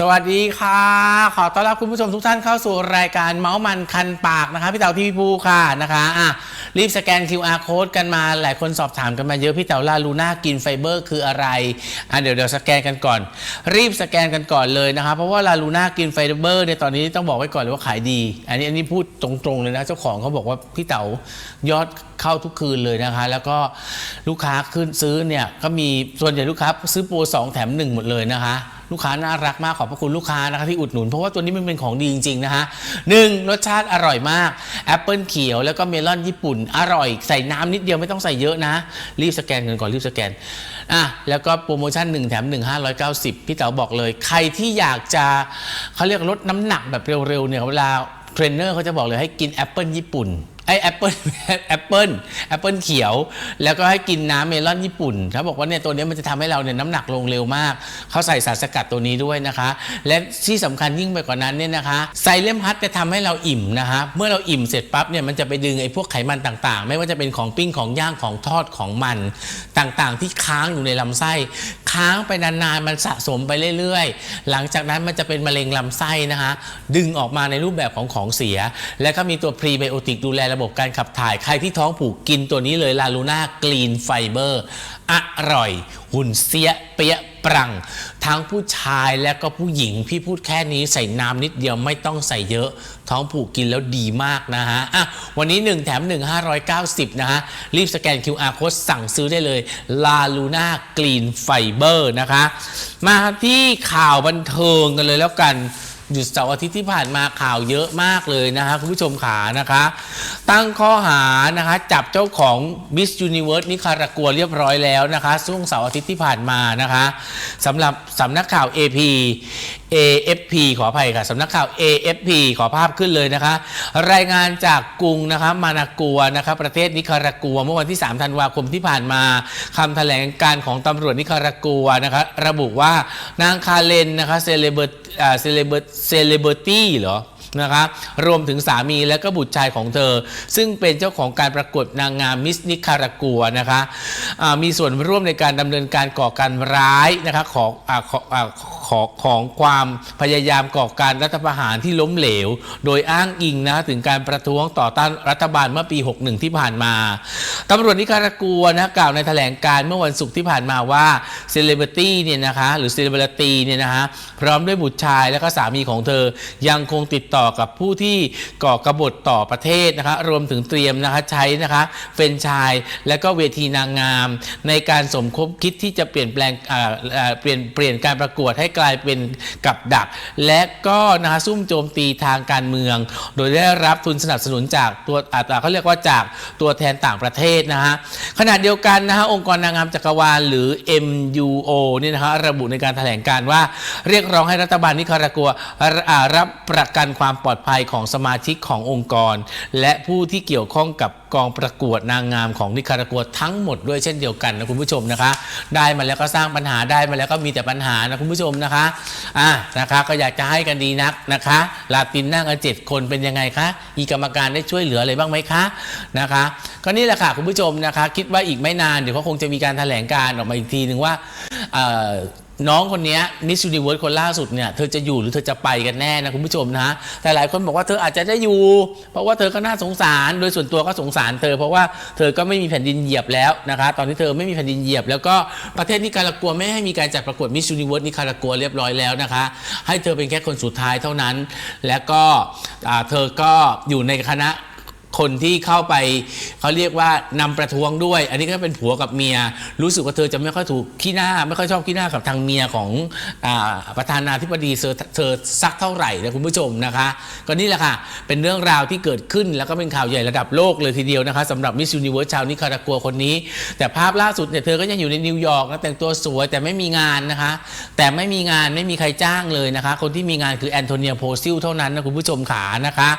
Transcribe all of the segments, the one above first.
สวัสดีค่ะ ขอต้อนรับคุณผู้ชมทุกท่านเข้าสู่รายการเมาส์มันคันปากนะคะพี่เต๋าทีวีภูค่ะนะคะอะรีบสแกน QR code กันมาหลายคนสอบถามกันมาเยอะพี่เต๋าลาลูน่ากินไฟเบอร์คืออะไรอะเดี๋ยวเดี๋ยวสแกนกันก่อน รีบสแกนกันก่อนเลยนะคะเพราะว่าลาลูน่ากินไฟเบอร์เนี่ยตอนนี้ต้องบอกไว้ก่อนเลยว่าขายดี อันนี้อันนี้พูดตรงๆเลยนะเจ้าของเขาบอกว่าพี่เต๋ายอดเข้าทุกคืนเลยนะคะ แล้วก็ลูกค้าขึ้นซื้อเนี่ยก็มีส่วนใหญ่ลูกค้าซื้อโปรสองแถมหนึ่งหมดเลยนะคะ ลูกค้าน่ารักมากขอบพระคุณลูกค้านะคะที่อุดหนุน เพราะว่าตัวนี้มันเป็นของดีจริงๆนะคะหนึ่งรสชาติอร่อยมากแอปเปิลเขียวแล้วก็เมลอนญี่ปุ่น อร่อยใส่น้ำนิดเดียวไม่ต้องใส่เยอะนะ รีบสแกนกันก่อนรีบสแกนอะแล้วก็โปรโมชั่น 1 แถม 1 590 พี่เต๋าบอกเลย ใครที่อยากจะเขาเรียกลดน้ำหนักแบบเร็วๆเนี่ยเวลาเทรนเนอร์เขาจะบอกเลยให้กินแอปเปิลญี่ปุ่น ไอแอปเปิลแอปเปิลแอปเปิลเขียว แล้วก็ให้กินน้ำเมลอนญี่ปุ่นเขาบอกว่าเนี่ยตัวนี้มันจะทำให้เราเนี่ยน้ำหนักลงเร็วมาก เขาใส่สารสกัดตัวนี้ด้วยนะคะ และที่สำคัญยิ่งไปกว่านั้นเนี่ยนะคะไซเลมฮัทจะทำให้เราอิ่มนะคะเมื่อเราอิ่มเสร็จปั๊บเนี่ยมันจะไปดึงไอพวกไขมันต่างๆ ไม่ว่าจะเป็นของปิ้งของย่างของทอดของมันต่างๆ ที่ค้างอยู่ในลำไส้ ค้างไปนานๆ มันสะสมไปเรื่อยๆ หลังจากนั้นมันจะเป็นมะเร็งลำไส้นะคะดึงออกมาในรูปแบบของของเสีย และก็มีตัวพรีไบโอติกดูแลระบบการขับถ่าย ใครที่ท้องผูกกินตัวนี้เลยลาลูน่ากรีนไฟเบอร์อร่อย หุ่นเสียเปียปรัง ทั้งผู้ชายและก็ผู้หญิง พี่พูดแค่นี้ใส่น้ำนิดเดียวไม่ต้องใส่เยอะ ท้องผูกกินแล้วดีมากนะฮะอะวันนี้ 1 แถม 1 590 นะฮะ รีบสแกน QR code สั่งซื้อได้เลยลาลูน่ากรีนไฟเบอร์นะคะ มาที่ข่าวบันเทิงกันเลยแล้วกัน หยุดเสาร์อาทิตย์ที่ผ่านมาข่าวเยอะมากเลยนะคะคุณผู้ชมขานะคะ ตั้งข้อหานะคะจับเจ้าของ Miss Universe นิคารากัวเรียบร้อยแล้วนะคะช่วงเสาร์อาทิตย์ที่ผ่านมานะคะสำหรับสำนักข่าว AP AFP ขออภัยค่ะสำนักข่าว AFP ขอภาพขึ้นเลยนะคะ รายงานจากกรุงนะคะมานากัวนะคะประเทศนิคารากัว เมื่อวันที่ 3 ธันวาคมที่ผ่านมาคำแถลงการของตำรวจนิคารากัวนะคะระบุว่านางคาเลนนะคะเซเลเบอร์เซเลเบอร์เซเลเบอร์ตี้เหรอนะคะรวมถึงสามีและก็บุตรชายของเธอ ซึ่งเป็นเจ้าของการประกวดนางงามมิสนิคารากัวนะคะมีส่วนร่วมในการดำเนินการก่อการร้ายนะคะของอาขออา ขอของความพยายามก่อการรัฐประหารที่ล้มเหลว โดยอ้างอิงนะถึงการประท้วงต่อต้านรัฐบาลเมื่อปี 61 ที่ผ่านมาตำรวจนิคารากัวนะกล่าวในแถลงการเมื่อวันศุกร์ที่ผ่านมาว่าเซเลบริตี้เนี่ยนะคะหรือเซเลบริตี้เนี่ยนะคะพร้อมด้วยบุตรชายและก็สามีของเธอ ยังคงติดต่อกับผู้ที่ก่อกบฏต่อประเทศนะคะรวมถึงเตรียมนะคะใช้นะคะเฟนชายและก็เวทีนางงาม ในการสมคบคิดที่จะเปลี่ยนแปลงเปลี่ยนเปลี่ยนการประกวดให้กลายเป็นกับดัก และก็นะคะซุ่มโจมตีทางการเมือง โดยได้รับทุนสนับสนุนจากตัวอ่าเขาเรียกว่าจากตัวแทนต่างประเทศนะฮะขณะเดียวกันนะฮะองค์กรนางงามจักรวาลหรือ MUO เนี่ยนะฮะระบุในการแถลงการว่า เรียกร้องให้รัฐบาลนิคารากัวรับประกันความปลอดภัยของสมาชิกขององค์กร และผู้ที่เกี่ยวข้องกับ กองประกวดนางงามของนิคารากัวทั้งหมดด้วยเช่นเดียวกันนะคุณผู้ชมนะคะ ได้มาแล้วก็สร้างปัญหาได้มาแล้วก็มีแต่ปัญหานะคุณผู้ชมนะคะอะนะคะก็อยากจะให้กันดีนักนะคะลาตินนั่งกันเจ็ดคนเป็นยังไงคะอีกรรมการได้ช่วยเหลืออะไรบ้างไหมคะนะคะ ก็นี่แหละค่ะคุณผู้ชมนะคะ คิดว่าอีกไม่นานเดี๋ยวเขาคงจะมีการแถลงการออกมาอีกทีหนึ่งว่าเอ่อ น้องคนนี้มิส s u นิเวิร์สคนล่าสุดเนี่ยเธอจะอยู่หรือเธอจะไปกันแน่นะคุณผู้ชมนะแต่หลายคนบอกว่าเธออาจจะได้อยู่ เพราะว่าเธอก็น่าสงสาร โดยส่วนตัวก็สงสารเธอ เพราะว่าเธอก็ไม่มีแผ่นดินเหยียบแล้วนะคะตอนที่เธอไม่มีแผ่นดินเหยียบ แล้วก็ประเทศนิการากัวไม่ให้มีการจัดประกวดมิส s u นิเวิร์สนิการากัวเรียบร้อยแล้วนะคะ ให้เธอเป็นแค่คนสุดท้ายเท่านั้น แล้วก็เธอก็อยู่ในคณะ คนที่เข้าไปเขาเรียกว่านำประท้วงด้วย อันนี้ก็เป็นผัวกับเมีย รู้สึกว่าเธอจะไม่ค่อยถูกขี้หน้า ไม่ค่อยชอบขี้หน้ากับทางเมียของอประธานาธิบดีเธอเธอสักเท่าไหร่นะคุณผู้ชมนะคะ ก็นี่แหละค่ะ เป็นเรื่องราวที่เกิดขึ้นแล้วก็เป็นข่าวใหญ่ระดับโลกเลยทีเดียวนะคะสำหรับมิส s u นิเวิร์สชาวนิคารากัวคนนี้ แต่ภาพล่าสุดเนี่ยเธอก็ยังอยู่ในนิวยอร์กนะแต่งตัวสวยแต่ไม่มีงานนะคะ แต่ไม่มีงานไม่มีใครจ้างเลยนะคะ คนที่มีงานคือแอนโทเนียโพซิลเท่านั้นนะคุณผู้ชมขานะคะ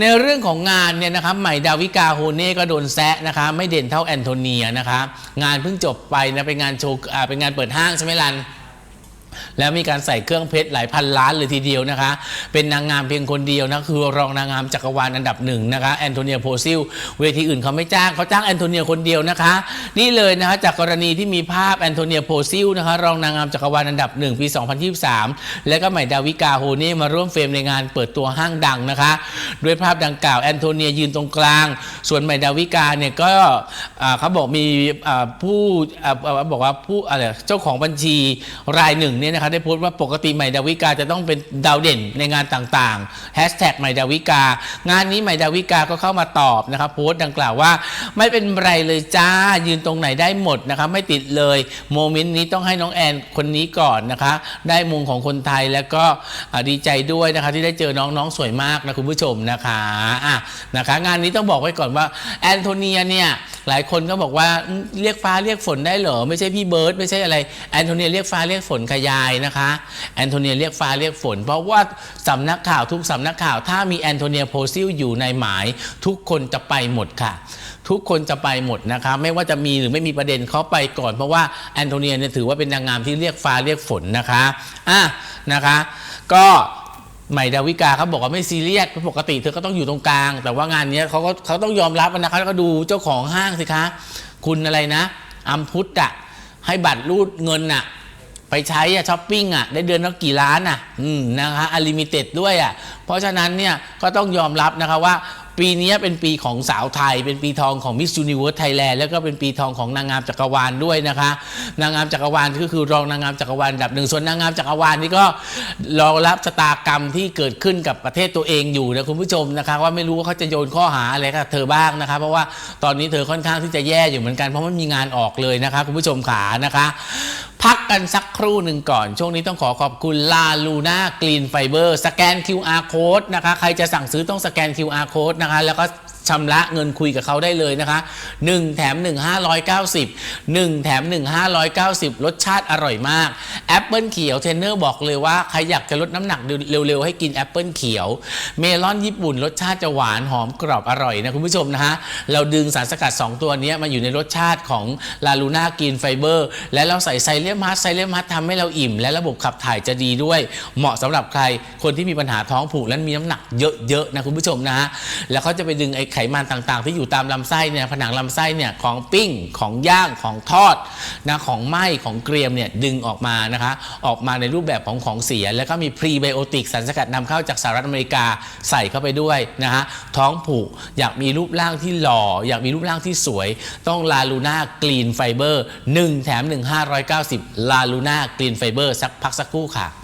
ในเรื่องของงานเนี่ยนะครับใหม่ดาวิกาโฮเน่ก็โดนแซะนะคะไม่เด่นเท่าแอนโทเนียนะคะงานเพิ่งจบไปนะเป็นงานโชว์เป็นงานเปิดห้างใช่ไหมลัน แล้วมีการใส่เครื่องเพชรหลายพันล้านเลยทีเดียวนะคะ เป็นนางงามเพียงคนเดียวนะคือรองนางงามจักรวาลอันดับหนึ่งนะคะแอนโทเนียโพซิลเวทีอื่นเขาไม่จ้างเขาจ้างแอนโทเนียคนเดียวนะคะ นี่เลยนะคะจากกรณีที่มีภาพแอนโทเนียโพซิลนะคะรองนางงามจักรวาลอันดับหนึ่งปี 2023 และก็ใหม่ดาวิกาโฮเน่มาร่วมเฟรมในงานเปิดตัวห้างดังนะคะด้วยภาพดังกล่าวแอนโทเนียยืนตรงกลาง ส่วนใหม่ดาวิกาเนี่ยก็เขาบอกมีผู้บอกว่าผู้อะไรเจ้าของบัญชีรายหนึ่งนี่ยนะคะได้โพสต์ว่าปกติใหม่ดาวิกาจะต้องเป็นดาวเด่นในงานต่างๆแฮชแท็กใหม่ดาวิกา งานนี้ใหม่ดาวิกาก็เข้ามาตอบนะครับโพสต์ดังกล่าวว่า ไม่เป็นไรเลยจ้ายืนตรงไหนได้หมดนะคะไม่ติดเลยโมเมนต์นี้ต้องให้น้องแอนคนนี้ก่อนนะคะ ได้มงของคนไทยแล้วก็ดีใจด้วยนะคะที่ได้เจอน้องน้องสวยมากนะคุณผู้ชมนะคะอะนะคะงานนี้ต้องบอกไว้ก่อนว่าแอนโทเนียเนี่ยหลายคนก็บอกว่าเรียกฟ้าเรียกฝนได้เหรอไม่ใช่พี่เบิร์ดไม่ใช่อะไรแอนโทเนียเรียกฟ้าเรียกฝนขยะายนะคะแอนโทเนียเรียกฟ้าเรียกฝน เพราะว่าสำนักข่าวทุกสำนักข่าว ถ้ามีแอนโทเนียโพซิลอยู่ในหมาย ทุกคนจะไปหมดค่ะ ทุกคนจะไปหมดนะคะ ไม่ว่าจะมีหรือไม่มีประเด็นเขาไปก่อน เพราะว่าแอนโทเนียเนี่ยถือว่าเป็นนางงามที่เรียกฟ้าเรียกฝนนะคะอะนะคะ ก็ใหม่ดาวิกาเขาบอกว่าไม่ซีเรียสเพราะปกติเธอก็ต้องอยู่ตรงกลาง แต่ว่างานนี้เขาก็เขาต้องยอมรับนะคะแล้วก็ดูเจ้าของห้างสิคะ คุณอะไรนะอัมพุทธอะให้บัตรรูดเงินอะ ไปใช้อะช้อปปิ้งอะได้เดือนละกี่ล้านอะอืมนะคะอลิมิเต็ดด้วยอะเพราะฉะนั้นเนี่ยก็ต้องยอมรับนะคะว่าปีนี้เป็นปีของสาวไทย เป็นปีทองของ Miss Universe Thailand แล้วก็เป็นปีทองของนางงามจักรวาลด้วยนะคะ นางงามจักรวาลก็คือรองนางงามจักรวาลดับหนึ่งส่วนนางงามจักรวาลนี่ก็รอรับชะตากรรมที่เกิดขึ้นกับประเทศตัวเองอยู่นะคุณผู้ชมนะคะว่าไม่รู้ว่าเขาจะโยนข้อหาอะไรกับเธอบ้างนะคะ เพราะว่าตอนนี้เธอค่อนข้างที่จะแย่อยู่เหมือนกันเพราะไม่มีงานออกเลยนะคะคุณผู้ชมขานะคะ พักกันสักครู่หนึ่งก่อน ช่วงนี้ต้องขอขอบคุณลาลูน่ากรีนไฟเบอร์สแกน QR code นะคะ ใครจะสั่งซื้อต้องสแกน QR code นะคะ แล้วก็ ชำระเงินคุยกับเขาได้เลยนะคะ 1 แถม 1 590 1 แถม 1 590 รสชาติอร่อยมากแอปเปิลเขียวเทรนเนอร์บอกเลยว่าใครอยากจะลดน้ำหนักเร็วๆ ให้กินแอปเปิลเขียว เมลอนญี่ปุ่น รสชาติจะหวานหอมกรอบอร่อยนะคุณผู้ชมนะฮะ เราดึงสารสกัด 2 ตัวนี้มาอยู่ในรสชาติของลาลูน่ากินไฟเบอร์ และเราใส่ไซเลียมฮัสไซเลียมฮัสทำให้เราอิ่ม และระบบขับถ่ายจะดีด้วย เหมาะสำหรับใครคนที่มีปัญหาท้องผูกและมีน้ำหนักเยอะๆนะคุณผู้ชมนะฮะแล้วเขาจะไปดึงไอ้ไขมันต่างๆ ที่อยู่ตามลำไส้เนี่ยผนังลำไส้เนี่ยของปิ้งของย่างของทอดนะของไหม้ของเกรียมเนี่ยดึงออกมานะคะออกมาในรูปแบบของของเสีย แล้วก็มีพรีไบโอติกสารสกัดนำเข้าจากสหรัฐอเมริกาใส่เข้าไปด้วยนะฮะท้องผูกอยากมีรูปร่างที่หล่อ อยากมีรูปร่างที่สวย ต้องลาลูน่ากรีนไฟเบอร์1แถม 1 590 ลาลูน่ากรีนไฟเบอร์สักพักสักครู่ค่ะ